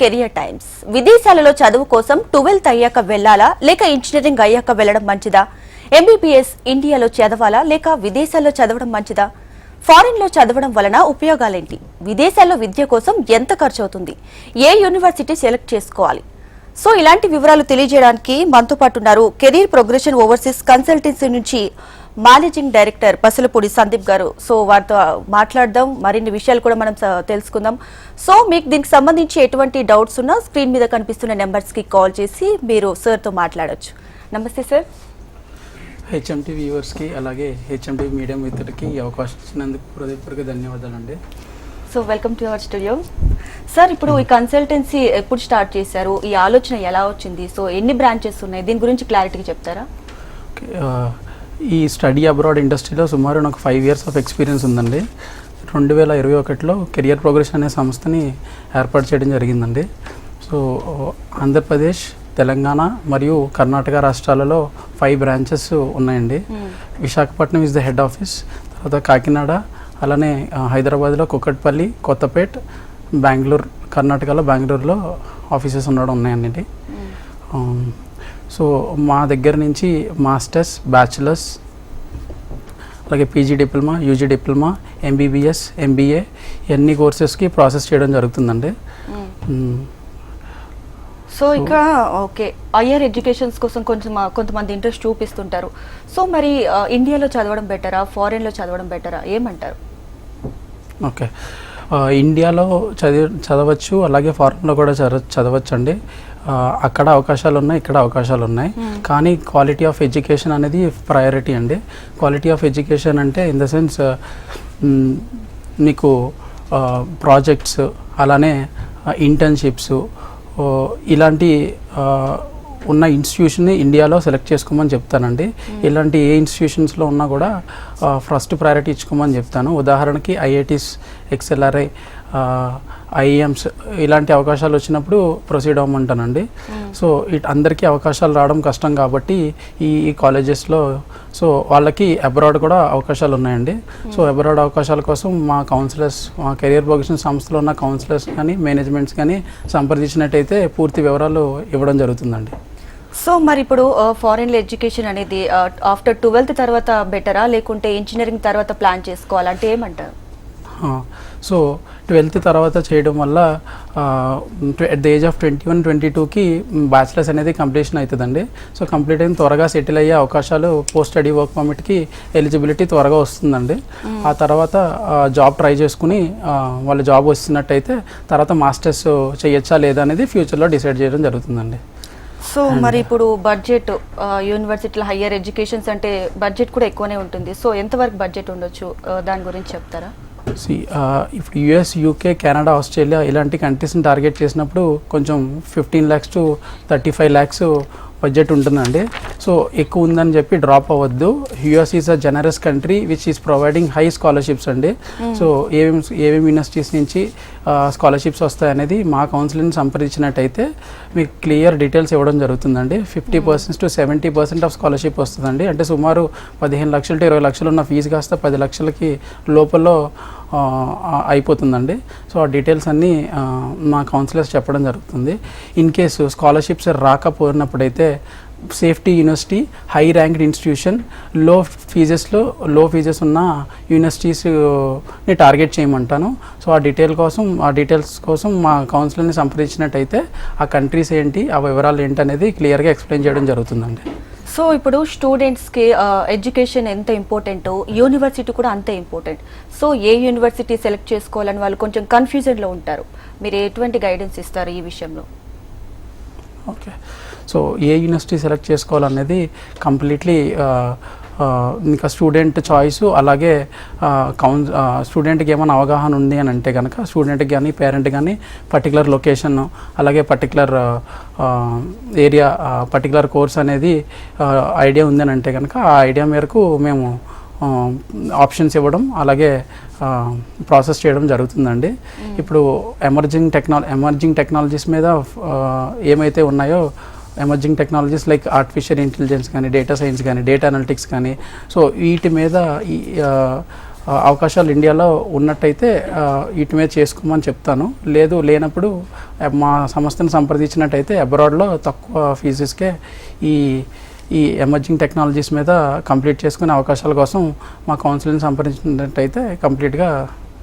Career times. విదేశాలలో చదువు కోసం ట్వెల్త్ అయ్యాక వెళ్ళాలా లేక ఇంజనీరింగ్ అయ్యాక వెళ్ళడం మంచిదా? ఎంబీబీఎస్ ఇండియాలో చదవాలా? లేక విదేశాల్లో చదవడం మంచిదా? ఫారిన్లో చదవడం వలన ఉపయోగాలేంటి? విదేశాల్లో విద్య కోసం ఎంత ఖర్చు అవుతుంది ఏ యూనివర్సిటీ సెలెక్ట్ చేసుకోవాలి? సో ఇలాంటి వివరాలు తెలియజేయడానికి మనతో పాటు ఉన్నారు కెరీర్ ప్రోగ్రెషన్ ఓవర్సీస్ కన్సల్టెన్సీ నుంచి మేనేజింగ్ డైరెక్టర్ పసలపూడి సందీప్ గారు. సో వారితో మాట్లాడదాం. మరిన్ని విషయాలు కూడా మనం తెలుసుకుందాం. సో మీకు దీనికి సంబంధించి ఎటువంటి డౌట్స్ ఉన్నా స్క్రీన్ మీద కనిపిస్తున్న నెంబర్స్కి కాల్ చేసి మీరు సార్తో మాట్లాడొచ్చు. నమస్తే సార్. హెచ్ఎంటీ వ్యూవర్స్కి అలాగే హెచ్ఎంటీ మీడియం మిత్రులకి ఈ అవకాశం ఇచ్చినందుకు హృదయపూర్వక ధన్యవాదాలండి. So welcome to our studio. Sir ఇప్పుడు ఈ కన్సల్టెన్సీ ఎప్పుడు స్టార్ట్ చేశారు? ఈ ఆలోచన ఎలా వచ్చింది? సో ఎన్ని బ్రాంచెస్ ఉన్నాయి? దీని గురించి క్లారిటీగా చెప్తారా? ఈ స్టడీ అబ్రాడ్ ఇండస్ట్రీలో సుమారు నాకు ఫైవ్ ఇయర్స్ ఆఫ్ ఎక్స్పీరియన్స్ ఉందండి. రెండు వేల ఇరవై ఒకటిలో కెరియర్ ప్రోగ్రెషన్ అనే సంస్థని ఏర్పాటు చేయడం జరిగిందండి. సో ఆంధ్రప్రదేశ్ తెలంగాణ మరియు కర్ణాటక రాష్ట్రాలలో ఫైవ్ బ్రాంచెస్ ఉన్నాయండి. Visakhapatnam is the head office తర్వాత కాకినాడ అలానే హైదరాబాద్లో కుక్కట్పల్లి కొత్తపేట్ బెంగళూరు కర్ణాటకలో బెంగళూరులో ఆఫీసెస్ ఉండడం ఉన్నాయండి. ఆమ్, సో మా దగ్గర నుంచి మాస్టర్స్ బ్యాచిలర్స్ అలాగే PG diploma UG diploma MBBS MBA ఇవన్నీ కోర్సెస్కి ప్రాసెస్ చేయడం జరుగుతుందండి. మ్, సో ఇక ఓకే హయ్యర్ ఎడ్యుకేషన్స్ కోసం కొంచెం కొంతమంది ఇంట్రెస్ట్ చూపిస్తుంటారు. సో మరి ఇండియాలో చదవడం బెటరా ఫారెన్లో చదవడం బెటరా ఏమంటారు? ఓకే ఇండియాలో చదివి చదవచ్చు అలాగే ఫారెన్లో కూడా చదవ చదవచ్చు అండి అక్కడ అవకాశాలు ఉన్నాయి ఇక్కడ అవకాశాలు ఉన్నాయి. కానీ క్వాలిటీ ఆఫ్ ఎడ్యుకేషన్ అనేది ప్రయారిటీ అండి. క్వాలిటీ ఆఫ్ ఎడ్యుకేషన్ అంటే ఇన్ ద సెన్స్ మీకు ప్రాజెక్ట్స్ అలానే ఇంటర్న్షిప్స్ ఇలాంటి ఉన్న ఇన్స్టిట్యూషన్ని ఇండియాలో సెలెక్ట్ చేసుకోమని చెప్తానండి. ఇలాంటి ఏ ఇన్స్టిట్యూషన్స్లో ఉన్నా కూడా ఫస్ట్ ప్రయారిటీ ఇచ్చుకోమని చెప్తాను. ఉదాహరణకి ఐఐటీస్ ఎక్స్ఎల్ఆర్ఐ ఐఎమ్స్ ఇలాంటి అవకాశాలు వచ్చినప్పుడు ప్రొసీడ్ అవ్వమంటానండి. సో ఇట్ అందరికీ అవకాశాలు రావడం కష్టం కాబట్టి ఈ ఈ కాలేజెస్లో సో వాళ్ళకి అబ్రాడ్ కూడా అవకాశాలు ఉన్నాయండి. సో అబ్రాడ్ అవకాశాల కోసం మా కౌన్సిలర్స్ మా కెరియర్ ప్రొఫెషన్ సంస్థలో ఉన్న కౌన్సిలర్స్ కానీ మేనేజ్మెంట్స్ కానీ సంప్రదించినట్టయితే పూర్తి వివరాలు ఇవ్వడం జరుగుతుందండి. సో మరి ఇప్పుడు ఫారెన్ ఎడ్యుకేషన్ అనేది ఆఫ్టర్ ట్వెల్త్ తర్వాత బెటరా లేకుంటే ఇంజనీరింగ్ తర్వాత ప్లాన్ చేసుకోవాలంటే ఏమంటారు? సో ట్వెల్త్ తర్వాత చేయడం వల్ల at the age of twenty one twenty టూకి బ్యాచిలర్స్ అనేది కంప్లీషన్ అవుతుందండి. సో కంప్లీట్ అయిన త్వరగా సెటిల్ అయ్యే అవకాశాలు పోస్ట్ స్టడీ వర్క్ పర్మిట్కి ఎలిజిబిలిటీ త్వరగా వస్తుందండి. ఆ తర్వాత జాబ్ ట్రై చేసుకుని వాళ్ళ జాబ్ వస్తున్నట్టయితే తర్వాత మాస్టర్స్ చేయొచ్చా లేదా అనేది ఫ్యూచర్లో డిసైడ్ చేయడం జరుగుతుందండి. సో మరి ఇప్పుడు బడ్జెట్ యూనివర్సిటీలో హయ్యర్ ఎడ్యుకేషన్స్ అంటే బడ్జెట్ కూడా ఎక్కువనే ఉంటుంది. సో ఎంతవరకు బడ్జెట్ ఉండొచ్చు దాని గురించి చెప్తారా? సి ఇప్పుడు యుఎస్ యూకే కెనడా ఆస్ట్రేలియా ఇలాంటి కంట్రీస్ని టార్గెట్ చేసినప్పుడు కొంచెం fifteen lakhs to thirty five lakhs budget ఉంటుందండి సో ఎక్కువ ఉందని చెప్పి డ్రాప్ అవ్వద్దు. US is a generous country which is providing high scholarships అండి. సో ఏమేమి ఏమేమి యూనివర్సిటీస్ నుంచి స్కాలర్షిప్స్ వస్తాయనేది మా కౌన్సిలింగ్ సంప్రదించినట్టయితే మీకు క్లియర్ డీటెయిల్స్ ఇవ్వడం జరుగుతుందండి. Fifty percent to seventy percent of scholarship వస్తుందండి. అంటే సుమారు పదిహేను లక్షలు టు ఇరవై లక్షలు ఉన్న ఫీజు కాస్త పది లక్షలకి లోపల అయిపోతుందండి. సో ఆ డీటెయిల్స్ అన్నీ మా కౌన్సిలర్స్ చెప్పడం జరుగుతుంది. ఇన్ కేసు స్కాలర్షిప్స్ రాకపోయినప్పుడైతే సేఫ్టీ యూనివర్సిటీ హై ర్యాంక్డ్ ఇన్స్టిట్యూషన్లో ఫీజెస్లో లో ఫీజెస్ ఉన్న యూనివర్సిటీస్ని టార్గెట్ చేయమంటాను. సో ఆ డీటెయిల్ కోసం ఆ డీటెయిల్స్ కోసం మా కౌన్సిలర్ని సంప్రదించినట్టయితే ఆ కంట్రీస్ ఏంటి ఆ వివరాలు ఏంటి అనేది క్లియర్గా ఎక్స్ప్లెయిన్ చేయడం జరుగుతుందండి. సో ఇప్పుడు స్టూడెంట్స్కి ఎడ్యుకేషన్ ఎంత ఇంపార్టెంటో యూనివర్సిటీ కూడా అంతే ఇంపార్టెంట్ సో ఏ యూనివర్సిటీ సెలెక్ట్ చేసుకోవాలని వాళ్ళు కొంచెం కన్ఫ్యూజన్లో ఉంటారు. మీరు ఎటువంటి గైడెన్స్ ఇస్తారు ఈ విషయంలో? ఓకే సో ఏ యూనివర్సిటీ సెలెక్ట్ చేసుకోవాలనేది కంప్లీట్లీ ఇంకా స్టూడెంట్ చాయిస్ అలాగే కౌన్ స్టూడెంట్కి ఏమైనా అవగాహన ఉంది అని అంటే కనుక స్టూడెంట్కి కానీ పేరెంట్ కానీ పర్టికులర్ లొకేషన్ అలాగే పర్టికులర్ ఏరియా పర్టికులర్ కోర్స్ అనేది ఐడియా ఉంది అని అంటే కనుక ఆ ఐడియా మేరకు మేము ఆప్షన్స్ ఇవ్వడం అలాగే ప్రాసెస్ చేయడం జరుగుతుందండి. ఇప్పుడు ఎమర్జింగ్ టెక్నాలజీ ఎమర్జింగ్ టెక్నాలజీస్ మీద ఏమైతే ఉన్నాయో emerging technologies like artificial intelligence కానీ డేటా సైన్స్ కానీ డేటా అనలిటిక్స్ కానీ. సో వీటి మీద ఈ, అవకాశాలు ఇండియాలో ఉన్నట్టయితే వీటి మీద చేసుకోమని చెప్తాను. లేదు లేనప్పుడు మా సంస్థను సంప్రదించినట్టయితే అబ్రాడ్లో తక్కువ ఫీజెస్కే ఈ ఈ ఎమర్జింగ్ టెక్నాలజీస్ మీద కంప్లీట్ చేసుకునే అవకాశాల కోసం మా కౌన్సిలింగ్ సంప్రదించినట్టయితే కంప్లీట్గా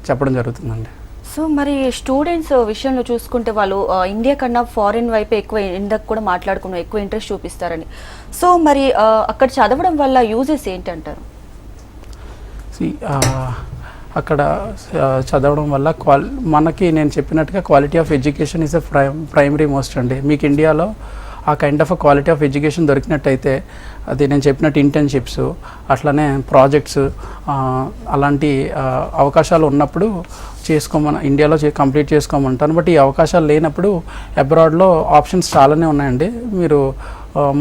చెప్పడం జరుగుతుందండి. సో మరి స్టూడెంట్స్ uh, విషయంలో చూసుకుంటే వాళ్ళు uh, ఇండియా కన్నా ఫారిన్ వైపు ఎక్కువ ఇందాక కూడా మాట్లాడుకున్నాం ఎక్కువ ఇంట్రెస్ట్ చూపిస్తారని. సో మరి uh, అక్కడ చదవడం వల్ల యూజెస్ ఏంటంటారు? అక్కడ చదవడం వల్ల క్వాలి మనకి నేను చెప్పినట్టుగా quality of education is a prime primary most అండి. మీకు ఇండియాలో ఆ kind of quality of education దొరికినట్టయితే అది నేను చెప్పినట్టు ఇంటర్న్షిప్స్ అట్లనే ప్రాజెక్ట్స్ అలాంటి అవకాశాలు ఉన్నప్పుడు చేసుకోమని ఇండియాలో చే కంప్లీట్ చేసుకోమంటాను. బట్ ఈ అవకాశాలు లేనప్పుడు అబ్రాడ్లో ఆప్షన్స్ చాలానే ఉన్నాయండి. మీరు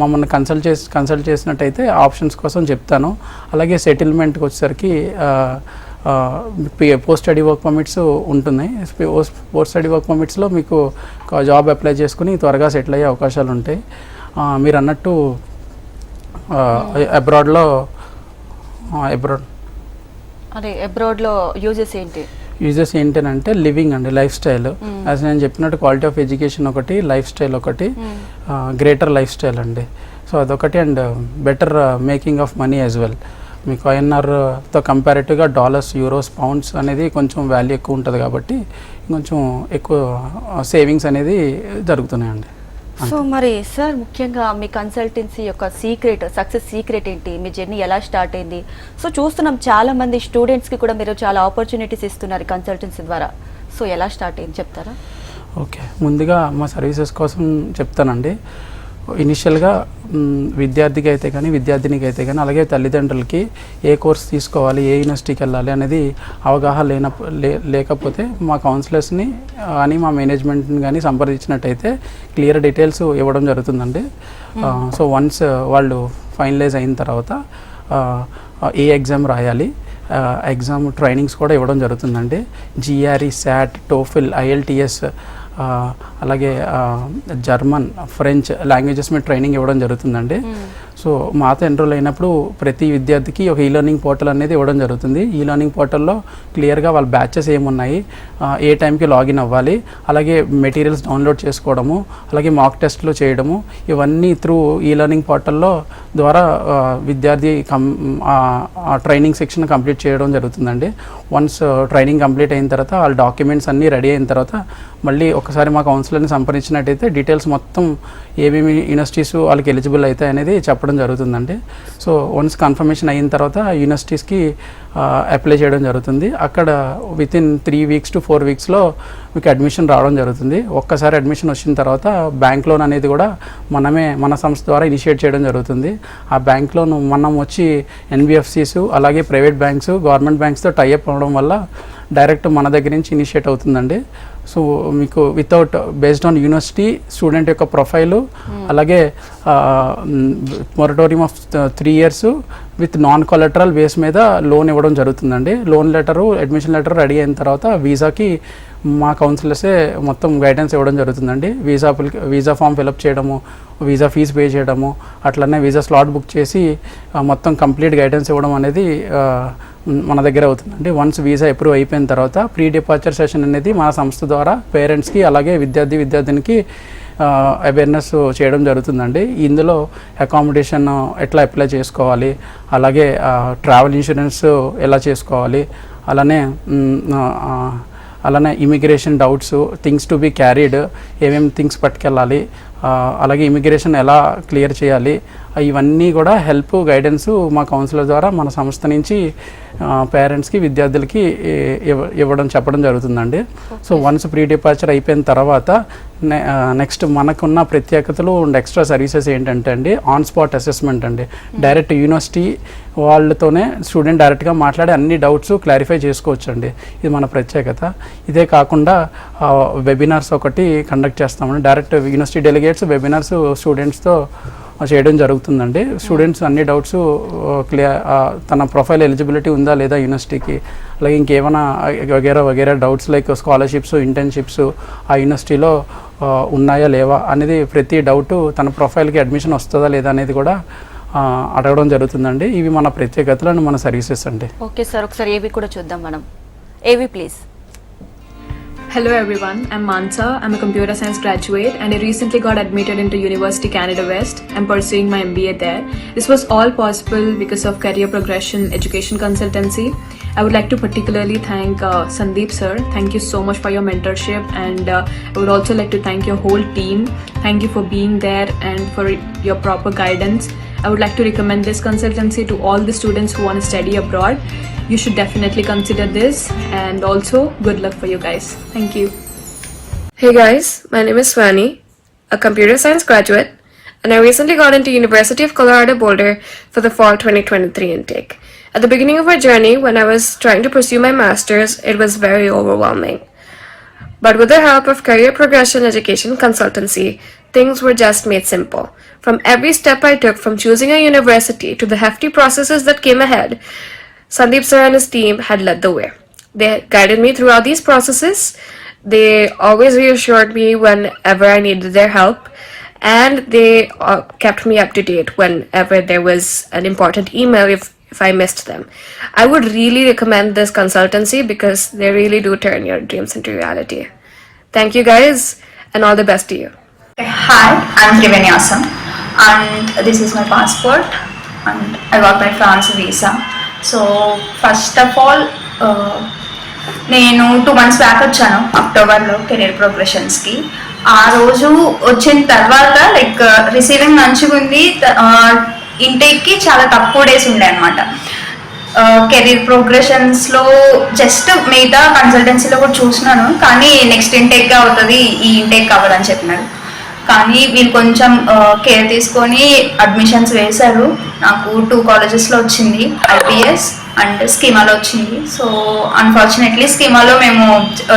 మమ్మల్ని కన్సల్ట్ చేసి కన్సల్ట్ చేసినట్టయితే ఆప్షన్స్ కోసం చెప్తాను. అలాగే సెటిల్మెంట్కి వచ్చేసరికి పోస్ట్ స్టడీ వర్క్ పర్మిట్స్ ఉంటున్నాయి. పోస్ట్ స్టడీ వర్క్ పర్మిట్స్లో మీకు జాబ్ అప్లై చేసుకుని త్వరగా సెటిల్ అయ్యే అవకాశాలు ఉంటాయి. మీరు అన్నట్టు అబ్రాడ్లో అబ్రాడ్ అదే అబ్రాడ్లో యూజెస్ ఏంటి? యూజెస్ ఏంటంటే లివింగ్ అండి లైఫ్ స్టైల్. యాజ్ నేను చెప్పినట్టు క్వాలిటీ ఆఫ్ ఎడ్యుకేషన్ ఒకటి లైఫ్ స్టైల్ ఒకటి గ్రేటర్ లైఫ్ స్టైల్ అండి. సో అదొకటి and better making of money as well. మీకు ఐఎన్ఆర్తో కంపారిటివ్గా డాలర్స్ యూరోస్ పౌండ్స్ అనేది కొంచెం వాల్యూ ఎక్కువ ఉంటుంది కాబట్టి కొంచెం ఎక్కువ సేవింగ్స్ అనేది జరుగుతున్నాయండి. సో మరి సార్ ముఖ్యంగా మీ కన్సల్టెన్సీ యొక్క సీక్రెట్ సక్సెస్ సీక్రెట్ ఏంటి? మీ జర్నీ ఎలా స్టార్ట్ అయింది? సో చూస్తున్నాం చాలా మంది స్టూడెంట్స్కి కూడా మీరు చాలా ఆపర్చునిటీస్ ఇస్తున్నారు కన్సల్టెన్సీ ద్వారా. సో ఎలా స్టార్ట్ అయింది? చెప్తారా? ఓకే. ముందుగా మా సర్వీసెస్ కోసం చెప్తానండి. ఇనిషియల్గా విద్యార్థికి అయితే కానీ విద్యార్థినికి అయితే కానీ అలాగే తల్లిదండ్రులకి ఏ కోర్స్ తీసుకోవాలి ఏ యూనివర్సిటీకి వెళ్ళాలి అనేది అవగాహన లేన లేకపోతే మా కౌన్సిలర్స్ని అని మా మేనేజ్మెంట్ని కానీ సంప్రదించినట్టయితే క్లియర్ డీటెయిల్స్ ఇవ్వడం జరుగుతుందండి. సో వన్స్ వాళ్ళు ఫైనలైజ్ అయిన తర్వాత ఏ ఎగ్జామ్ రాయాలి ఎగ్జామ్ ట్రైనింగ్స్ కూడా ఇవ్వడం జరుగుతుందండి. జిఆర్ఈ శాట్ టోఫిల్ ఐఎల్టిఎస్ అలాగే జర్మన్ ఫ్రెంచ్ లాంగ్వేజెస్ మీద ట్రైనింగ్ ఇవ్వడం జరుగుతుందండి. సో మాతో ఎన్రోల్ అయినప్పుడు ప్రతి విద్యార్థికి ఒక ఈ లెర్నింగ్ పోర్టల్ అనేది ఇవ్వడం జరుగుతుంది. ఈ లెర్నింగ్ పోర్టల్లో క్లియర్గా వాళ్ళ బ్యాచెస్ ఏమున్నాయి ఏ టైంకి లాగిన్ అవ్వాలి అలాగే మెటీరియల్స్ డౌన్లోడ్ చేసుకోవడము అలాగే మాక్ టెస్ట్లు చేయడము ఇవన్నీ త్రూ ఈ లెర్నింగ్ పోర్టల్లో ద్వారా విద్యార్థి కం ట్రైనింగ్ సెక్షన్ కంప్లీట్ చేయడం జరుగుతుందండి. వన్స్ ట్రైనింగ్ కంప్లీట్ అయిన తర్వాత వాళ్ళ డాక్యుమెంట్స్ అన్నీ రెడీ అయిన తర్వాత మళ్ళీ ఒకసారి మా కౌన్సిలర్ని సంప్రదించినట్టయితే డీటెయిల్స్ మొత్తం ఏమేమి యూనివర్సిటీస్ వాళ్ళకి ఎలిజిబుల్ అవుతాయి అనేది చెప్పడం జరుగుతుందండి. సో వన్స్ కన్ఫర్మేషన్ అయిన తర్వాత యూనివర్సిటీస్కి అప్లై చేయడం జరుగుతుంది. అక్కడ with in three weeks to four వీక్స్లో మీకు అడ్మిషన్ రావడం జరుగుతుంది. ఒక్కసారి అడ్మిషన్ వచ్చిన తర్వాత బ్యాంక్ లోన్ అనేది కూడా మనమే మన సంస్థ ద్వారా ఇనిషియేట్ చేయడం జరుగుతుంది. ఆ బ్యాంక్ లోన్ మనం వచ్చి ఎన్బిఎఫ్సిస్ అలాగే ప్రైవేట్ బ్యాంక్స్ గవర్నమెంట్ బ్యాంక్స్తో టైఅప్ అవ్వడం వల్ల డైరెక్ట్ మన దగ్గర నుంచి ఇనిషియేట్ అవుతుందండి. సో మీకు without based on university student యొక్క ప్రొఫైలు అలాగే moratorium of three years with non collateral base మీద లోన్ ఇవ్వడం జరుగుతుందండి. Loan letter admission letter ready అయిన తర్వాత వీసాకి మా కౌన్సిలర్సే మొత్తం గైడెన్స్ ఇవ్వడం జరుగుతుందండి. Visa visa form fill up చేయడము వీసా ఫీజు పే చేయడము అట్లనే వీసా స్లాట్ బుక్ చేసి మొత్తం కంప్లీట్ గైడెన్స్ ఇవ్వడం అనేది మన దగ్గర అవుతుందండి వన్స్ వీసా అప్రూవ్ అయిపోయిన తర్వాత ప్రీ డిపార్చర్ సెషన్ అనేది మన సంస్థ ద్వారా పేరెంట్స్కి అలాగే విద్యార్థి విద్యార్థినికి అవేర్నెస్ చేయడం జరుగుతుందండి. ఇందులో అకామిడేషన్ ఎట్లా అప్లై చేసుకోవాలి అలాగే ట్రావెల్ ఇన్సూరెన్స్ ఎలా చేసుకోవాలి అలానే అలానే immigration doubts things to be carried ఏమేమి థింగ్స్ పట్టుకెళ్ళాలి అలాగే ఇమిగ్రేషన్ ఎలా క్లియర్ చేయాలి ఇవన్నీ కూడా హెల్ప్ గైడెన్స్ మా కౌన్సిలర్ ద్వారా మన సంస్థ నుంచి పేరెంట్స్కి విద్యార్థులకి ఇవ్వడం చెప్పడం జరుగుతుందండి. సో వన్స్ ప్రీ డిపార్చర్ అయిపోయిన తర్వాత నెక్స్ట్ మనకున్న ప్రత్యేకతలు అండ్ ఎక్స్ట్రా సర్వీసెస్ ఏంటంటే అండి ఆన్ స్పాట్ అసెస్మెంట్ అండి డైరెక్ట్ యూనివర్సిటీ వాళ్ళతోనే స్టూడెంట్ డైరెక్ట్గా మాట్లాడి అన్ని డౌట్స్ క్లారిఫై చేసుకోవచ్చు అండి ఇది మన ప్రత్యేకత. ఇదే కాకుండా వెబినార్స్ ఒకటి కండక్ట్ చేస్తామండి. డైరెక్ట్ యూనివర్సిటీ డెలిగేట్స్ వెబినార్స్ స్టూడెంట్స్తో చేయడం జరుగుతుందండి. స్టూడెంట్స్ అన్ని డౌట్స్ క్లియర్ తన ప్రొఫైల్ ఎలిజిబిలిటీ ఉందా లేదా యూనివర్సిటీకి? అలాగే ఇంకేమైనా వగేరా వగేరా డౌట్స్ లైక్ స్కాలర్షిప్స్ ఇంటర్న్షిప్స్ ఆ యూనివర్సిటీలో ఉన్నాయా లేవా అనేది ప్రతి డౌట్ తన ప్రొఫైల్కి అడ్మిషన్ వస్తుందా లేదా అనేది కూడా అడగడం జరుగుతుందండి. ఇవి మన ప్రత్యేకతలు అండ్ మన సర్వీసెస్ అండి. Okay sir. ఒకసారి ఏవి కూడా చూద్దాం మనం. ఏవి please? Hello everyone, I'm Mansa. I'm a computer science graduate and I recently got admitted into University Canada West. I'm pursuing my MBA there. This was all possible because of career progression education consultancy. I would like to particularly thank uh, Sandeep sir. Thank you so much for your mentorship and uh, I would also like to thank your whole team. Thank you for being there and for your proper guidance. I would like to recommend this consultancy to all the students who want to study abroad. You should definitely consider this and also good luck for you guys. Thank you. Hey guys, my name is Swani, a computer science graduate, and I recently got into University of Colorado Boulder for the fall 2023 intake. At the beginning of my journey, when I was trying to pursue my masters, it was very overwhelming. But with the help of Career Progression Education Consultancy, things were just made simple. From every step I took from choosing a university to the hefty processes that came ahead, Sandeep sir and his team had led the way. They guided me throughout these processes. They always reassured me whenever I needed their help, and they uh, kept me up to date whenever there was an important email if, if I missed them. I would really recommend this consultancy because they really do turn your dreams into reality. Thank you guys, and all the best to you. Hi, I'm Triveniasam and this is my passport and I got my France visa. So first of all, uh, నేను two months back వచ్చాను అక్టోబర్లో career ప్రోగ్రెషన్స్కి ఆ రోజు వచ్చిన తర్వాత like receiving మంచిగా ఉంది ఇంటేక్కి చాలా తక్కువ డేస్ ఉండే అనమాట కెరీర్ ప్రోగ్రెషన్స్లో జస్ట్ మిగతా కన్సల్టెన్సీలో కూడా చూసినాను కానీ నెక్స్ట్ ఇంటేక్ అవుతుంది ఈ ఇంటేక్ అవ్వదని చెప్పినారు. కానీ వీళ్ళు కొంచెం కేర్ తీసుకొని అడ్మిషన్స్ వేశారు. నాకు టూ కాలేజెస్లో వచ్చింది ఐపీఎస్ అండ్ స్కీమాలో వచ్చింది. సో అన్ఫార్చునేట్లీ స్కీమాలో మేము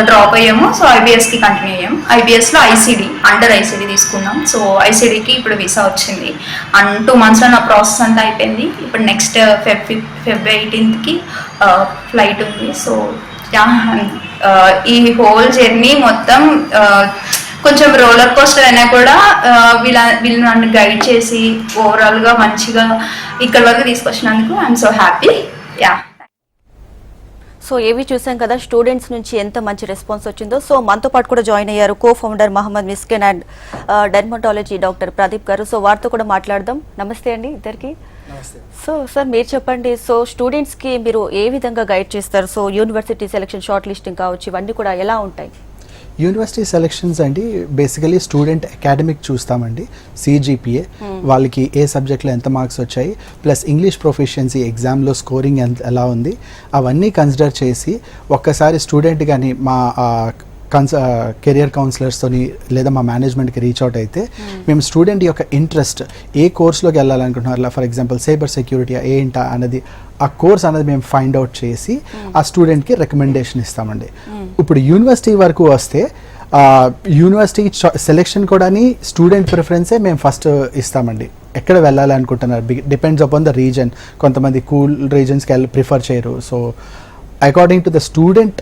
డ్రాప్ అయ్యాము. సో ఐబీఎస్కి కంటిన్యూ అయ్యాము. ఐబీఎస్లో ఐసీడీ అండర్ ఐసీడీ తీసుకున్నాం. సో ఐసీడీకి ఇప్పుడు వీసా వచ్చింది. అండ్ టూ మంత్స్లో నా ప్రాసెస్ అంతా అయిపోయింది. ఇప్పుడు నెక్స్ట్ ఫెబ్ ఫెబ్ ఎయిటీన్త్కి ఫ్లైట్ ఉంది. సో ఈ హోల్ జర్నీ మొత్తం కొంచెం రోలర్ కోస్టర్ అయినా కూడా వీళ్ళ వీళ్ళు నన్ను గైడ్ చేసి ఓవరాల్గా మంచిగా ఇక్కడ వరకు తీసుకొచ్చినందుకు I'm so happy yeah so ఏవి చూసాం కదా స్టూడెంట్స్ నుంచి ఎంత మంచి రెస్పాన్స్ వచ్చిందో. సో మనతో పాటు కూడా జాయిన్ అయ్యారు co founder Mohammed Miskin and dermatology doctor Pradeep గారు. సో వారితో కూడా మాట్లాడదాం. నమస్తే అండి ఇద్దరికి. సో సార్ మీరు చెప్పండి. సో స్టూడెంట్స్కి మీరు ఏ విధంగా గైడ్ చేస్తారు? So university selection short listing కావచ్చు ఇవన్నీ కూడా ఎలా ఉంటాయి? యూనివర్సిటీ సెలెక్షన్స్ అండి బేసికలీ స్టూడెంట్ అకాడమిక్ చూస్తామండి సిజిపిఏ వాళ్ళకి ఏ సబ్జెక్ట్లో ఎంత మార్క్స్ వచ్చాయి ప్లస్ ఇంగ్లీష్ ప్రొఫిషియన్సీ ఎగ్జామ్లో స్కోరింగ్ ఎంత ఎలా ఉంది అవన్నీ కన్సిడర్ చేసి ఒక్కసారి స్టూడెంట్ కానీ మా కన్స్ కెరియర్ కౌన్సిలర్స్తోని లేదా మా మేనేజ్మెంట్కి రీచ్ అవుట్ అయితే మేము స్టూడెంట్ యొక్క ఇంట్రెస్ట్ ఏ కోర్స్లోకి వెళ్ళాలనుకుంటున్నారు? ఫర్ ఎగ్జాంపుల్ సైబర్ సెక్యూరిటీ ఏంటా అన్నది ఆ కోర్స్ అనేది మేము ఫైండ్ అవుట్ చేసి ఆ స్టూడెంట్కి రికమెండేషన్ ఇస్తామండి. ఇప్పుడు యూనివర్సిటీ వరకు వస్తే యూనివర్సిటీ సెలెక్షన్ కూడా స్టూడెంట్ ప్రిఫరెన్సే మేము ఫస్ట్ ఇస్తామండి. ఎక్కడ వెళ్ళాలి అనుకుంటున్నారు డిపెండ్స్ అపాన్ ద రీజన్ కొంతమంది కూల్ రీజన్స్కి వెళ్ళి ప్రిఫర్ చేయరు. So according to the student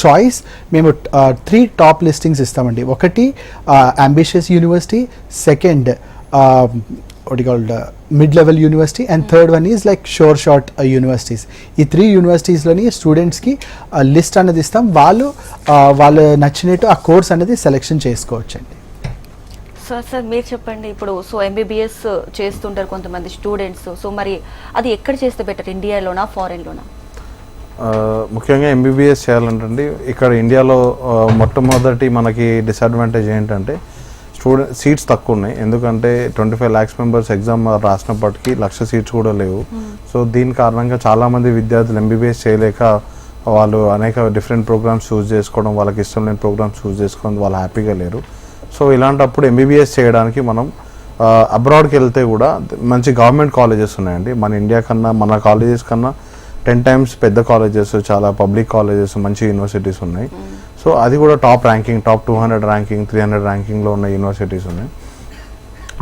choice మేము త్రీ టాప్ లిస్టింగ్స్ ఇస్తామండి. ఒకటి అంబిషియస్ యూనివర్సిటీ సెకండ్ ఒకటి called mid level university and third one is like sure shot universities ఈ త్రీ యూనివర్సిటీస్లోని స్టూడెంట్స్కి లిస్ట్ అనేది ఇస్తాం. వాళ్ళు uh, వాళ్ళు నచ్చినట్టు ఆ కోర్స్ అనేది సెలెక్షన్ చేసుకోవచ్చండి. సార్ సార్ మీరు చెప్పండి. ఇప్పుడు సో ఎంబీబీఎస్ చేస్తుంటారు కొంతమంది స్టూడెంట్స్ సో మరి అది ఎక్కడ చేస్తే బెటర్ ఇండియాలోనా ఫారెన్లోనా ముఖ్యంగా ఎంబీబీఎస్ చేయాలంటే ఇక్కడ ఇండియాలో మొట్టమొదటి మనకి డిసడ్వాంటేజ్ ఏంటంటే స్టూడెంట్ సీట్స్ తక్కువ ఉన్నాయి ఎందుకంటే twenty five lakhs members exam రాసినప్పటికీ లక్ష సీట్స్ కూడా లేవు. సో దీని కారణంగా చాలామంది విద్యార్థులు ఎంబీబీఎస్ చేయలేక వాళ్ళు అనేక డిఫరెంట్ ప్రోగ్రామ్స్ చూస్ చేసుకోవడం వాళ్ళకి ఇష్టం లేని ప్రోగ్రామ్స్ చూస్ చేసుకోవడం వాళ్ళు హ్యాపీగా లేరు. సో ఇలాంటప్పుడు ఎంబీబీఎస్ చేయడానికి మనం అబ్రాడ్కి వెళ్తే కూడా మంచి గవర్నమెంట్ కాలేజెస్ ఉన్నాయండి. మన ఇండియా కన్నా మన కాలేజెస్ కన్నా టెన్ టైమ్స్ పెద్ద కాలేజెస్ చాలా పబ్లిక్ కాలేజెస్ మంచి యూనివర్సిటీస్ ఉన్నాయి. సో అది కూడా top ranking top two hundred ranking three hundred ర్యాంకింగ్లో ఉన్న యూనివర్సిటీస్ ఉన్నాయి.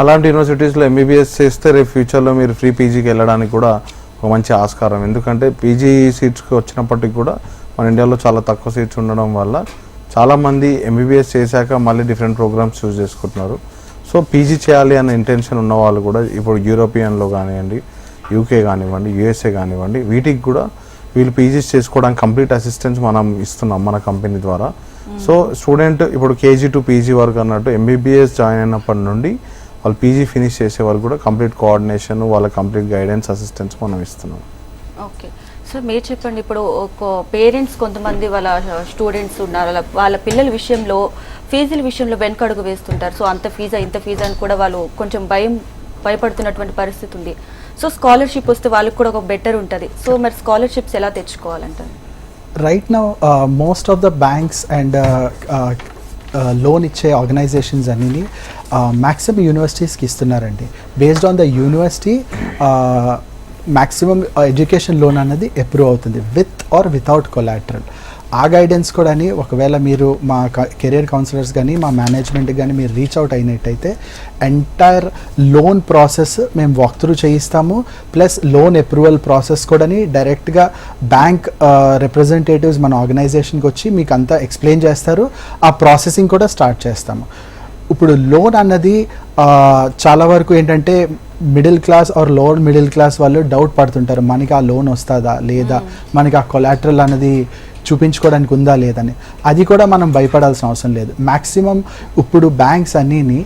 అలాంటి యూనివర్సిటీస్లో ఎంబీబీఎస్ చేస్తే రేపు ఫ్యూచర్లో మీరు ఫ్రీ పీజీకి వెళ్ళడానికి కూడా ఒక మంచి ఆస్కారం. ఎందుకంటే పీజీ సీట్స్కి వచ్చినప్పటికి కూడా మన ఇండియాలో చాలా తక్కువ సీట్స్ ఉండడం వల్ల చాలామంది ఎంబీబీఎస్ చేశాక మళ్ళీ డిఫరెంట్ ప్రోగ్రామ్స్ చూస్ చేసుకుంటున్నారు. సో పీజీ చేయాలి అనే ఇంటెన్షన్ ఉన్న వాళ్ళు కూడా ఇప్పుడు యూరోపియన్లో కానివ్వండి యూకే కానివ్వండి యూఎస్ఏ కానివ్వండి వీటికి కూడా వీళ్ళు పీజీస్ చేసుకోవడానికి కంప్లీట్ అసిస్టెన్స్ మనం ఇస్తున్నాం మన కంపెనీ ద్వారా. సో స్టూడెంట్ ఇప్పుడు కేజీ టు పీజీ వరకు అన్నట్టు ఎంబీబీఎస్ జాయిన్ అయినప్పటి నుండి వాళ్ళు పీజీ ఫినిష్ చేసే వరకు కూడా కంప్లీట్ కోఆర్డినేషన్ వాళ్ళ కంప్లీట్ గైడెన్స్ అసిస్టెన్స్ మనం ఇస్తున్నాం. ఓకే సో మీరు చెప్పండి ఇప్పుడు ఒక పేరెంట్స్ కొంతమంది వాళ్ళ స్టూడెంట్స్ ఉన్నారు వాళ్ళ పిల్లల విషయంలో ఫీజుల విషయంలో వెనకడుగు వేస్తుంటారు. సో అంత ఫీజా ఇంత ఫీజా అని కూడా వాళ్ళు కొంచెం భయం భయపడుతున్నటువంటి పరిస్థితి ఉంది. సో స్కాలర్షిప్ వస్తే వాళ్ళకి కూడా ఒక బెటర్ ఉంటుంది. సో మరి స్కాలర్షిప్స్ ఎలా తెచ్చుకోవాలంటారు? Right now most of the banks and loan ఇచ్చే ఆర్గనైజేషన్స్ అన్నీ మ్యాక్సిమం యూనివర్సిటీస్కి ఇస్తున్నారండి. Based on the university maximum education loan అన్నది అప్రూవ్ అవుతుంది విత్ ఆర్ వితౌట్ కొలాటరల్ ఆ గైడెన్స్ కూడా అని ఒకవేళ మీరు మా కెరియర్ కౌన్సిలర్స్ కానీ మా మేనేజ్మెంట్ కానీ మీరు రీచ్ అవుట్ అయినట్టయితే ఎంటైర్ లోన్ ప్రాసెస్ మేము వాక్ త్రూ చేయిస్తాము. ప్లస్ లోన్ అప్రూవల్ ప్రాసెస్ కూడా డైరెక్ట్గా బ్యాంక్ రిప్రజెంటేటివ్స్ మన ఆర్గనైజేషన్కి వచ్చి మీకు అంతా ఎక్స్ప్లెయిన్ చేస్తారు. ఆ ప్రాసెసింగ్ కూడా స్టార్ట్ చేస్తాము. ఇప్పుడు లోన్ అన్నది చాలా వరకు ఏంటంటే middle class or lower middle class వాళ్ళు డౌట్ పడుతుంటారు మనకి ఆ లోన్ వస్తుందా లేదా? మనకి ఆ కొలాటరల్ అన్నది చూపించుకోవడానికి ఉందా లేదని అది కూడా మనం భయపడాల్సిన అవసరం లేదు. మ్యాక్సిమం ఇప్పుడు బ్యాంక్స్ అన్నీని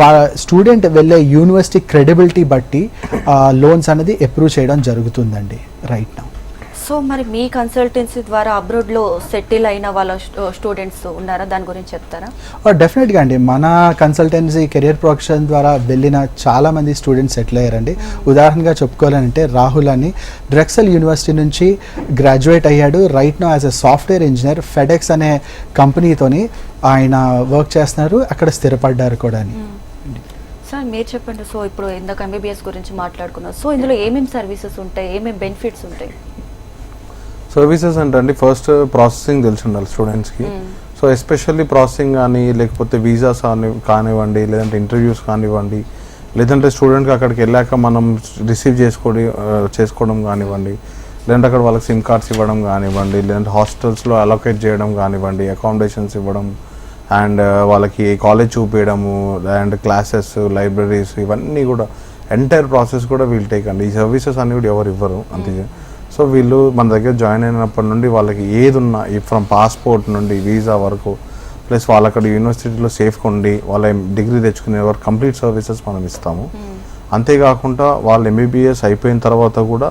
వా స్టూడెంట్ వెళ్ళే యూనివర్సిటీ క్రెడిబిలిటీ బట్టి లోన్స్ అనేది అప్రూవ్ చేయడం జరుగుతుందండి రైట్ నా సో మరి మీ కన్సల్టెన్సీ ద్వారా అబ్రాడ్లో సెటిల్ అయిన వాళ్ళ స్టూడెంట్స్ ఉన్నారా? దాని గురించి చెప్తారా? డెఫినెట్గా అండి. మన కన్సల్టెన్సీ కెరియర్ ప్రొఫెషన్ ద్వారా వెళ్ళిన చాలా మంది స్టూడెంట్స్ సెటిల్ అయ్యారండి. ఉదాహరణగా చెప్పుకోవాలంటే రాహుల్ అని. డ్రెక్సల్ యూనివర్సిటీ నుంచి గ్రాడ్యుయేట్ అయ్యాడు. Right now as a software engineer FedEx అనే కంపెనీతోని ఆయన వర్క్ చేస్తున్నారు. అక్కడ స్థిరపడ్డారు కూడా అని. సార్ మీరు చెప్పండి. సో ఇప్పుడు ఇందాక ఎంబీబీఎస్ గురించి మాట్లాడుకున్నాం. సో ఇందులో ఏమేమి సర్వీసెస్ ఉంటాయి? ఏమేమి బెనిఫిట్స్ ఉంటాయి? సర్వీసెస్ అంటే ఫస్ట్ ప్రాసెసింగ్ తెలిసి ఉండాలి స్టూడెంట్స్కి సో ఎస్పెషల్లీ ప్రాసెసింగ్ కానీ లేకపోతే వీసాస్ కానివ్వండి లేదంటే ఇంటర్వ్యూస్ కానివ్వండి లేదంటే స్టూడెంట్కి అక్కడికి వెళ్ళాక మనం రిసీవ్ చేసుకోవడం ఆ, చేసుకోవడం కానివ్వండి లేదంటే అక్కడ వాళ్ళకి సిమ్ కార్డ్స్ ఇవ్వడం కానివ్వండి లేదంటే హాస్టల్స్లో అలొకేట్ చేయడం కానివ్వండి అకామిడేషన్స్ ఇవ్వడం అండ్ వాళ్ళకి కాలేజ్ చూపించడము అండ్ క్లాసెస్ లైబ్రరీస్ ఇవన్నీ కూడా ఎంటైర్ ప్రాసెస్ కూడా వీళ్ళు టేక్ అండి. ఈ సర్వీసెస్ అన్ని కూడా ఎవరు ఇవ్వరు అంతే. సో వీళ్ళు మన దగ్గర జాయిన్ అయినప్పటి నుండి వాళ్ళకి ఏది ఉన్నా ఫ్రమ్ పాస్పోర్ట్ నుండి వీసా వరకు ప్లస్ వాళ్ళు అక్కడ యూనివర్సిటీలో సేఫ్గా ఉండి వాళ్ళ డిగ్రీ తెచ్చుకునే వరకు కంప్లీట్ సర్వీసెస్ మనం ఇస్తాము. అంతేకాకుండా వాళ్ళు ఎంబీబీఎస్ అయిపోయిన తర్వాత కూడా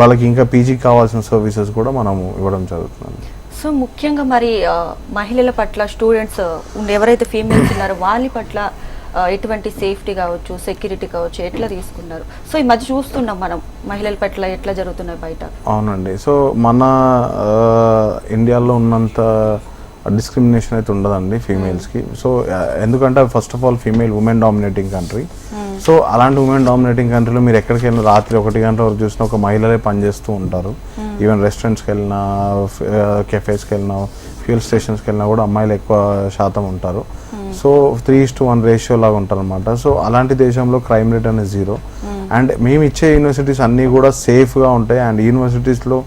వాళ్ళకి ఇంకా పీజీకి కావాల్సిన సర్వీసెస్ కూడా మనము ఇవ్వడం జరుగుతుంది. సో ముఖ్యంగా మరి మహిళల పట్ల స్టూడెంట్స్ ఎవరైతే ఫీమేల్స్ ఉన్నారో వాళ్ళ పట్ల ఎటువంటి సేఫ్టీ కావచ్చు సెక్యూరిటీ కావచ్చు ఎట్లా తీసుకున్నారు? సో ఈ మధ్య చూస్తున్నాం మనం మహిళల పట్ల ఎట్లా జరుగుతున్నాయి బయట? అవునండి. సో మన ఇండియాలో ఉన్నంత డిస్క్రిమినేషన్ అయితే ఉండదండి ఫీమేల్స్కి. సో ఆ, ఎందుకంటే first of all female women dominating country so అలాంటి ఉమెన్ డామినేటింగ్ కంట్రీలో మీరు ఎక్కడికి వెళ్ళినా రాత్రి ఒకటి గంటల వరకు చూసినా ఒక మహిళలే పనిచేస్తూ ఉంటారు. ఈవెన్ రెస్టారెంట్స్కి వెళ్ళినా కెఫేస్కి వెళ్ళినా ఫ్యూల్ స్టేషన్స్కి వెళ్ళినా కూడా అమ్మాయిలు ఎక్కువ శాతం ఉంటారు. So three to one ratio లాగా ఉంటారు అనమాట సో అలాంటి దేశంలో క్రైమ్ రేట్ అనేది జీరో అండ్ మేము ఇచ్చే యూనివర్సిటీస్ అన్నీ కూడా సేఫ్గా ఉంటాయి. అండ్ యూనివర్సిటీస్లో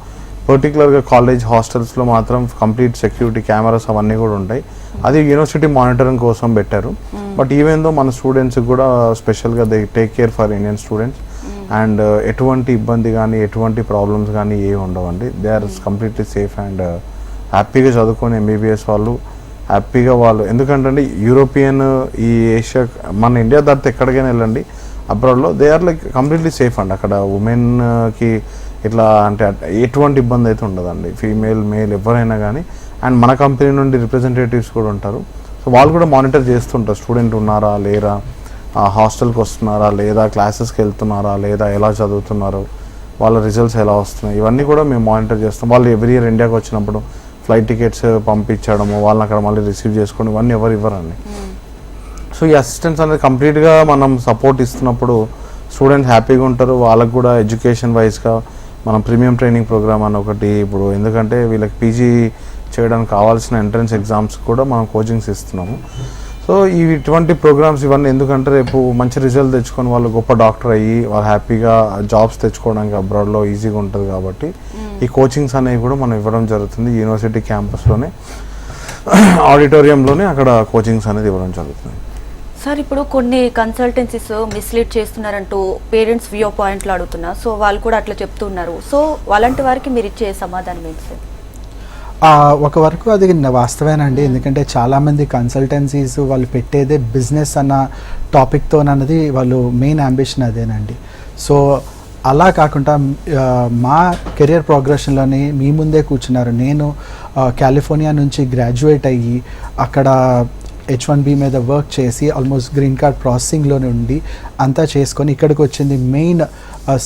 పర్టికులర్గా కాలేజ్ హాస్టల్స్లో మాత్రం కంప్లీట్ సెక్యూరిటీ కెమెరాస్ అవన్నీ కూడా ఉంటాయి. అది యూనివర్సిటీ మానిటరింగ్ కోసం పెట్టారు. బట్ ఈవెన్ దో మన స్టూడెంట్స్ కూడా స్పెషల్గా they take care for Indian students and ఎటువంటి ఇబ్బంది కానీ ఎటువంటి ప్రాబ్లమ్స్ కానీ ఏ ఉండవండి. They are completely safe and హ్యాపీగా చదువుకొని ఎంబీబీఎస్ వాళ్ళు హ్యాపీగా వాళ్ళు. ఎందుకంటే యూరోపియన్ ఈ ఏషియా మన ఇండియా దాటితే ఎక్కడికైనా వెళ్ళండి. అబ్రాడ్లో they are like completely safe అండి అక్కడ ఉమెన్కి ఇట్లా అంటే ఎటువంటి ఇబ్బంది అయితే ఉండదండి. ఫీమేల్ మేల్ ఎవరైనా కానీ. అండ్ మన కంపెనీ నుండి రిప్రజెంటేటివ్స్ కూడా ఉంటారు. సో వాళ్ళు కూడా మానిటర్ చేస్తుంటారు. స్టూడెంట్ ఉన్నారా లేరా? హాస్టల్కి వస్తున్నారా లేదా క్లాసెస్కి వెళ్తున్నారా లేదా ఎలా చదువుతున్నారు? వాళ్ళ రిజల్ట్స్ ఎలా వస్తున్నాయి? ఇవన్నీ కూడా మేము మానిటర్ చేస్తాం. వాళ్ళు ఎవ్రీ ఇయర్ ఇండియాకి వచ్చినప్పుడు ఫ్లైట్ టికెట్స్ పంపించడము వాళ్ళని అక్కడ మళ్ళీ రిసీవ్ చేసుకోవడం ఇవన్నీ ఎవరు ఇవ్వరండి. సో ఈ అసిస్టెన్స్ అనేది కంప్లీట్గా మనం సపోర్ట్ ఇస్తున్నప్పుడు స్టూడెంట్స్ హ్యాపీగా ఉంటారు. వాళ్ళకు కూడా ఎడ్యుకేషన్ వైజ్గా మనం ప్రీమియం ట్రైనింగ్ ప్రోగ్రామ్ అని ఒకటి ఇప్పుడు ఎందుకంటే వీళ్ళకి పీజీ చేయడానికి కావాల్సిన ఎంట్రన్స్ ఎగ్జామ్స్ కూడా మనం కోచింగ్స్ ఇస్తున్నాము. సో ఈ ఇటువంటి ప్రోగ్రామ్స్ ఇవన్నీ ఎందుకంటే రేపు మంచి రిజల్ట్ తెచ్చుకొని వాళ్ళు గొప్ప డాక్టర్ అయ్యి వాళ్ళు హ్యాపీగా జాబ్స్ తెచ్చుకోవడానికి అబ్రాడ్లో ఈజీగా ఉంటుంది కాబట్టి ఈ కోచింగ్స్ అనేవి కూడా మనం ఇవ్వడం జరుగుతుంది యూనివర్సిటీ క్యాంపస్లోనే ఆడిటోరియంలోనే అక్కడ కోచింగ్స్ అనేది ఇవ్వడం జరుగుతుంది. సార్ ఇప్పుడు కొన్ని కన్సల్టెన్సీస్ మిస్లీడ్ చేస్తున్నారంటూ పేరెంట్స్ వ్యూ పాయింట్లు అడుగుతున్నా. సో వాళ్ళు కూడా అట్లా చెప్తున్నారు సో అలాంటి వారికి మీరు ఇచ్చే సమాధానం ఏంటి సార్ ఆ, ఒక వరకు అది వాస్తవేనండి ఎందుకంటే చాలామంది కన్సల్టెన్సీస్ వాళ్ళు పెట్టేదే బిజినెస్ అన్న టాపిక్తో అన్నది వాళ్ళు మెయిన్ అంబిషన్ అదేనండి. సో అలా కాకుండా మా కెరియర్ ప్రోగ్రెషన్లోనే మీ ముందే కూర్చున్నారు. నేను కాలిఫోర్నియా నుంచి గ్రాడ్యుయేట్ అయ్యి అక్కడ హెచ్ వన్ బి మీద వర్క్ చేసి ఆల్మోస్ట్ గ్రీన్ కార్డ్ ప్రాసెసింగ్లోనే ఉండి అంతా చేసుకొని ఇక్కడికి వచ్చింది మెయిన్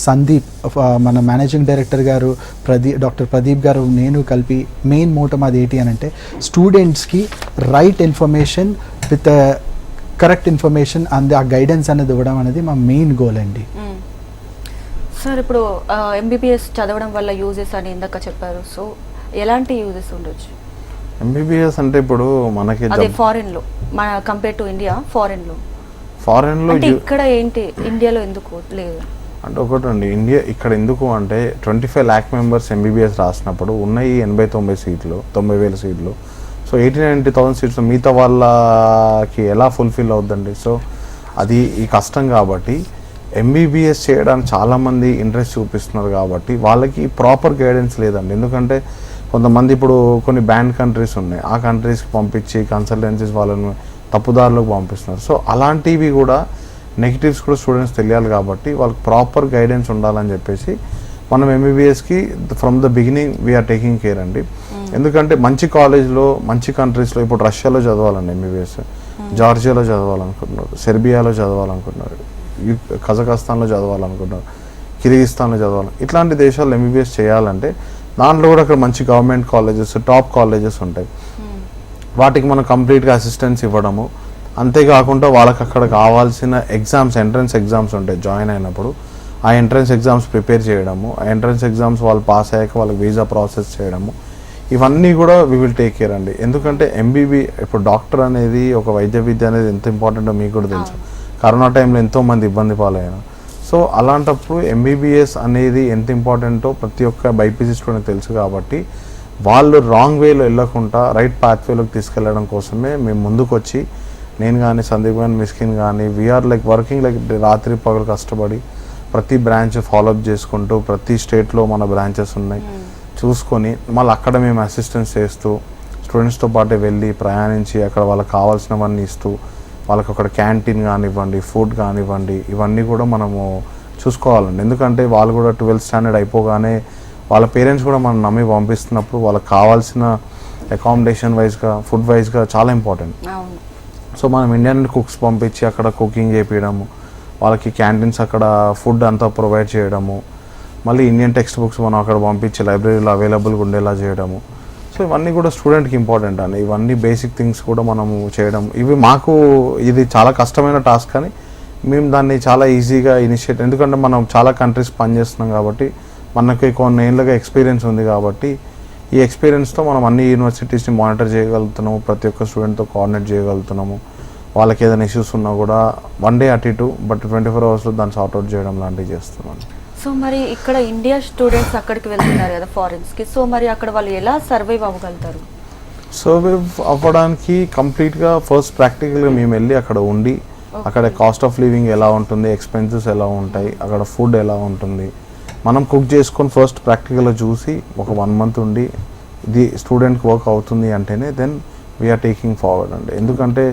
సందీప్ మన మేనేజింగ్ డైరెక్టర్ గారు ప్రదీప్ డాక్టర్ ప్రదీప్ గారు నేను కలిపి మెయిన్ మూట అది ఏంటి అని అంటే స్టూడెంట్స్కి right information with correct information అంది ఆ గైడెన్స్ అనేది ఇవ్వడం అనేది మా మెయిన్ గోల్ అండి. సార్ ఇప్పుడు ఎంబీబీఎస్ చదవడం వల్ల యూజెస్ అని ఇందాక చెప్పారు. సో ఎలాంటి యూజెస్ ఉండొచ్చు? ఎంబీబీఎస్ అంటే ఇప్పుడు మనకి అదే ఫారెన్లో. మన కంపేర్ టు ఇండియా ఫారెన్లో. ఫారెన్లో అంటే ఇక్కడ ఏంటి? ఇండియాలో ఎందుకు లేదు? అంటే ఒకటి అండి ఇండియా ఇక్కడ ఎందుకు అంటే twenty five lakh members MBBS రాసినప్పుడు ఉన్నాయి ఎనభై తొంభై సీట్లు తొంభై వేల సీట్లు. So eighty ninety thousand seats మిగతా వాళ్ళకి ఎలా ఫుల్ఫిల్ అవుద్దండి? సో అది ఈ కష్టం కాబట్టి ఎంబీబీఎస్ చేయడానికి చాలామంది ఇంట్రెస్ట్ చూపిస్తున్నారు కాబట్టి వాళ్ళకి ప్రాపర్ గైడెన్స్ లేదండి. ఎందుకంటే కొంతమంది ఇప్పుడు కొన్ని బ్యాండ్ కంట్రీస్ ఉన్నాయి. ఆ కంట్రీస్కి పంపించి కన్సల్టెన్సీస్ వాళ్ళని తప్పుదారులకు పంపిస్తున్నారు. సో అలాంటివి కూడా నెగిటివ్స్ కూడా స్టూడెంట్స్ తెలియాలి కాబట్టి వాళ్ళకి ప్రాపర్ గైడెన్స్ ఉండాలని చెప్పేసి మనం ఎంబీబీఎస్కి from the beginning we are taking care అండి. ఎందుకంటే మంచి కాలేజ్లో మంచి కంట్రీస్లో ఇప్పుడు రష్యాలో చదవాలండి ఎంబీబీఎస్ జార్జియాలో చదవాలనుకుంటున్నారు. సెర్బియాలో చదవాలనుకుంటున్నారు. కజకస్తాన్లో చదవాలనుకుంటున్నారు కిర్గిస్తాన్లో చదవాలి ఇట్లాంటి దేశాల్లో ఎంబీబీఎస్ చేయాలంటే దాంట్లో కూడా అక్కడ మంచి గవర్నమెంట్ కాలేజెస్ టాప్ కాలేజెస్ ఉంటాయి. వాటికి మనం కంప్లీట్గా అసిస్టెన్స్ ఇవ్వడము. అంతేకాకుండా వాళ్ళకి అక్కడ కావాల్సిన ఎగ్జామ్స్ ఎంట్రన్స్ ఎగ్జామ్స్ ఉంటాయి జాయిన్ అయినప్పుడు. ఆ ఎంట్రన్స్ ఎగ్జామ్స్ ప్రిపేర్ చేయడము. ఆ ఎంట్రన్స్ ఎగ్జామ్స్ వాళ్ళు పాస్ అయ్యాక వాళ్ళకి వీసా ప్రాసెస్ చేయడము. ఇవన్నీ కూడా వి విల్ టేక్ కేర్ అండి. ఎందుకంటే ఎంబీబీ ఇప్పుడు డాక్టర్ అనేది ఒక వైద్య విద్య అనేది ఎంత ఇంపార్టెంటో మీకు కూడా తెలుసు. కరోనా టైంలో ఎంతో మంది ఇబ్బంది పాలయ్యారు. సో అలాంటప్పుడు ఎంబీబీఎస్ అనేది ఎంత ఇంపార్టెంటో ప్రతి ఒక్క బైపీసీ స్టూడెంట్ తెలుసు కాబట్టి వాళ్ళు రాంగ్ వేలో వెళ్ళకుండా రైట్ పాత్ వేలోకి తీసుకెళ్ళడం కోసమే మేము ముందుకు వచ్చి నేను కానీ సందీప్ కానీ మిస్కిన్ కానీ వీఆర్ లైక్ వర్కింగ్ లైక్ రాత్రి పగలు కష్టపడి ప్రతి బ్రాంచ్ ఫాలోఅప్ చేసుకుంటూ ప్రతి స్టేట్లో మన బ్రాంచెస్ ఉన్నాయి. చూసుకొని మళ్ళీ అక్కడ మేము అసిస్టెన్స్ చేస్తూ స్టూడెంట్స్తో పాటు వెళ్ళి ప్రయాణించి అక్కడ వాళ్ళకి కావాల్సినవన్నీ ఇస్తూ వాళ్ళకి అక్కడ క్యాంటీన్ కానివ్వండి ఫుడ్ కానివ్వండి ఇవన్నీ కూడా మనము చూసుకోవాలండి. ఎందుకంటే వాళ్ళు కూడా ట్వెల్త్ స్టాండర్డ్ అయిపోగానే వాళ్ళ పేరెంట్స్ కూడా మనం నమ్మి పంపిస్తున్నప్పుడు వాళ్ళకి కావాల్సిన అకామిడేషన్ వైజ్గా ఫుడ్ వైజ్గా చాలా ఇంపార్టెంట్ సో మనం ఇండియన్ కుక్స్ పంపించి అక్కడ కుకింగ్ చేపించడము వాళ్ళకి క్యాంటీన్స్ అక్కడ ఫుడ్ అంతా ప్రొవైడ్ చేయడము మళ్ళీ ఇండియన్ టెక్స్ట్ బుక్స్ మనం అక్కడ పంపించి లైబ్రరీలో అవైలబుల్గా ఉండేలా చేయడము సో ఇవన్నీ కూడా స్టూడెంట్కి ఇంపార్టెంట్ అండి. ఇవన్నీ బేసిక్ థింగ్స్ కూడా మనము చేయడం. ఇవి మాకు ఇది చాలా కష్టమైన టాస్క్ కానీ మేము దాన్ని చాలా ఈజీగా ఇనిషియేట్ ఎందుకంటే మనం చాలా కంట్రీస్ పనిచేస్తున్నాం కాబట్టి మనకి కొన్ని ఏళ్ళగా ఎక్స్పీరియన్స్ ఉంది కాబట్టి ఈ ఎక్స్పీరియన్స్తో మనం అన్ని యూనివర్సిటీస్ని మానిటర్ చేయగలుగుతున్నాము. ప్రతి ఒక్క స్టూడెంట్తో కోఆర్డినేట్ చేయగలుగుతున్నాము. వాళ్ళకి ఏదైనా ఇష్యూస్ ఉన్నా కూడా వన్ డే అటు ఇటు బట్ ట్వంటీ ఫోర్ అవర్స్లో దాన్ని సార్ట్అవుట్ చేయడం లాంటివి చేస్తున్నాం. సో మరి ఇక్కడ ఇండియా స్టూడెంట్స్ అక్కడికి వెళ్తున్నారు కదా ఫారెన్స్కి. సో మరి అక్కడ వాళ్ళు ఎలా సర్వైవ్ అవ్వగలుగుతారు? సర్వైవ్ అవ్వడానికి కంప్లీట్గా ఫస్ట్ ప్రాక్టికల్గా మేము వెళ్ళి అక్కడ ఉండి అక్కడ కాస్ట్ ఆఫ్ లివింగ్ ఎలా ఉంటుంది ఎక్స్పెన్సెస్ ఎలా ఉంటాయి అక్కడ ఫుడ్ ఎలా ఉంటుంది. మనం కుక్ చేసుకొని ఫస్ట్ ప్రాక్టికల్గా చూసి ఒక వన్ మంత్ ఉండి ఇది స్టూడెంట్కి వర్క్ అవుతుంది అంటేనే దెన్ వీఆర్ టేకింగ్ ఫార్వర్డ్ అండి. ఎందుకంటే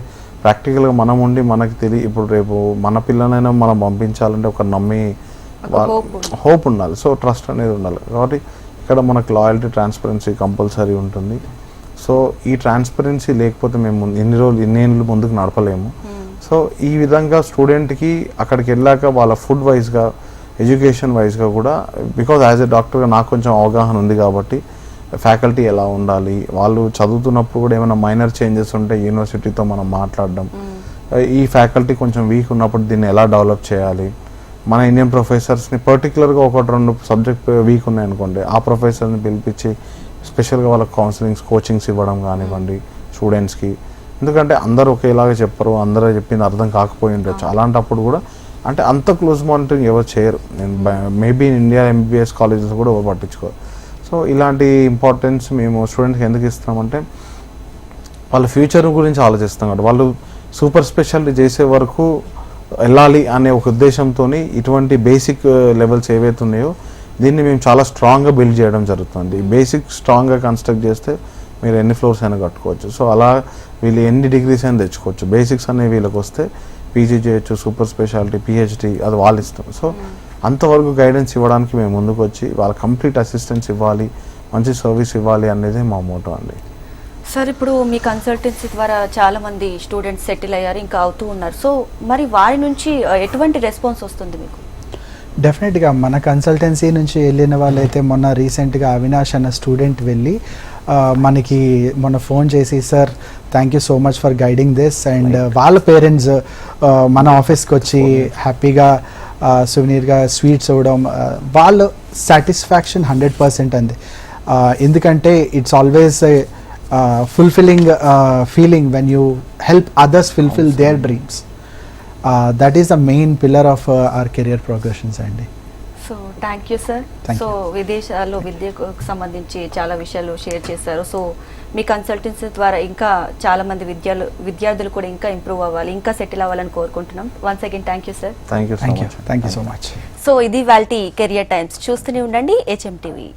ప్రాక్టికల్గా మనం ఉండి మనకి తెలియ ఇప్పుడు రేపు మన పిల్లలైనా మనం పంపించాలంటే ఒక నమ్మి. హోప్ ఉండాలి. సో ట్రస్ట్ అనేది ఉండాలి. కాబట్టి ఇక్కడ మనకు లాయల్టీ ట్రాన్స్పరెన్సీ కంపల్సరీ ఉంటుంది. సో ఈ ట్రాన్స్పరెన్సీ లేకపోతే మేము ఇన్ని రోజులు ఇన్ని ఏళ్ళు ముందుకు నడపలేము. సో ఈ విధంగా స్టూడెంట్కి అక్కడికి వెళ్ళాక వాళ్ళ ఫుడ్ వైజ్గా ఎడ్యుకేషన్ వైజ్గా కూడా బికాజ్ యాజ్ ఎ డాక్టర్గా నాకు కొంచెం అవగాహన ఉంది కాబట్టి ఫ్యాకల్టీ ఎలా ఉండాలి వాళ్ళు చదువుతున్నప్పుడు కూడా ఏమైనా మైనర్ చేంజెస్ ఉంటే యూనివర్సిటీతో మనం మాట్లాడడం. ఈ ఫ్యాకల్టీ కొంచెం వీక్ ఉన్నప్పుడు దీన్ని ఎలా డెవలప్ చేయాలి మన ఇండియన్ ప్రొఫెసర్స్ని పర్టికులర్గా ఒకటి రెండు సబ్జెక్ట్ వీక్ ఉన్నాయనుకోండి ఆ ప్రొఫెసర్ని పిలిపించి స్పెషల్గా వాళ్ళకి కౌన్సిలింగ్స్ కోచింగ్స్ ఇవ్వడం కానివ్వండి స్టూడెంట్స్కి ఎందుకంటే అందరూ ఒకేలాగా చెప్పరు అందరూ చెప్పింది అర్థం కాకపోయి ఉండొచ్చు. అలాంటప్పుడు కూడా అంటే అంత క్లోజ్ మానిటరింగ్ ఎవరు చేయరు. నేను మేబీ ఇండియా ఎంబీబీఎస్ కాలేజెస్ కూడా ఎవరు పట్టించుకోరు సో ఇలాంటి ఇంపార్టెన్స్ మేము స్టూడెంట్స్కి ఎందుకు ఇస్తున్నామంటే వాళ్ళ ఫ్యూచర్ గురించి ఆలోచిస్తాం కాబట్టి. వాళ్ళు సూపర్ స్పెషాలిటీ చేసే వరకు వెళ్ళాలి అనే ఒక ఉద్దేశంతో ఇటువంటి బేసిక్ లెవెల్స్ ఏవైతే ఉన్నాయో దీన్ని మేము చాలా స్ట్రాంగ్గా బిల్డ్ చేయడం జరుగుతుంది. బేసిక్ స్ట్రాంగ్గా కన్స్ట్రక్ట్ చేస్తే మీరు ఎన్ని ఫ్లోర్స్ అయినా కట్టుకోవచ్చు. సో అలా వీళ్ళు ఎన్ని డిగ్రీస్ అయినా తెచ్చుకోవచ్చు. బేసిక్స్ అనేవి వీళ్ళకి వస్తే పీజీ చేయొచ్చు సూపర్ స్పెషాలిటీ పిహెచ్డి అది వాళ్ళ ఇష్టం. సో అంతవరకు గైడెన్స్ ఇవ్వడానికి మేము ముందుకు వచ్చి వాళ్ళ కంప్లీట్ అసిస్టెన్స్ ఇవ్వాలి మంచి సర్వీస్ ఇవ్వాలి అనేది మా మోటో అండి. సార్ ఇప్పుడు మీ కన్సల్టెన్సీ ద్వారా చాలా మంది స్టూడెంట్స్ సెటిల్ అయ్యారు ఇంకా అవుతూ ఉన్నారు. సో మరి వారి నుంచి ఎటువంటి రెస్పాన్స్ వస్తుంది మీకు? డెఫినెట్గా మన కన్సల్టెన్సీ నుంచి వెళ్ళిన వాళ్ళైతే మొన్న రీసెంట్గా అవినాష్ అన్న స్టూడెంట్ వెళ్ళి మనకి మొన్న ఫోన్ చేసి sir thank you so much for guiding this and వాళ్ళ పేరెంట్స్ మన ఆఫీస్కి వచ్చి హ్యాపీగా సువనీర్గా స్వీట్స్ ఇవ్వడం వాళ్ళ సాటిస్ఫాక్షన్ హండ్రెడ్ పర్సెంట్ అంది. ఎందుకంటే it's always fulfilling feeling when you help others fulfil their dreams that is the main pillar of our career progressions అండి so thank you sir so విదేశాల్లో విద్యకు సంబంధించి చాలా విషయాలు షేర్ చేశారు. సో మీ కన్సల్టెన్సీ ద్వారా ఇంకా చాలా మంది విద్యాలు విద్యార్థులు కూడా ఇంకా ఇంప్రూవ్ అవ్వాలి ఇంకా సెటిల్ అవ్వాలని కోరుకుంటున్నాం. Once again thank you sir thank you thank you so much so ఇది వాల్టీ కెరియర్ టైమ్స్. చూస్తూనే ఉండండి హెచ్ఎం టీవీ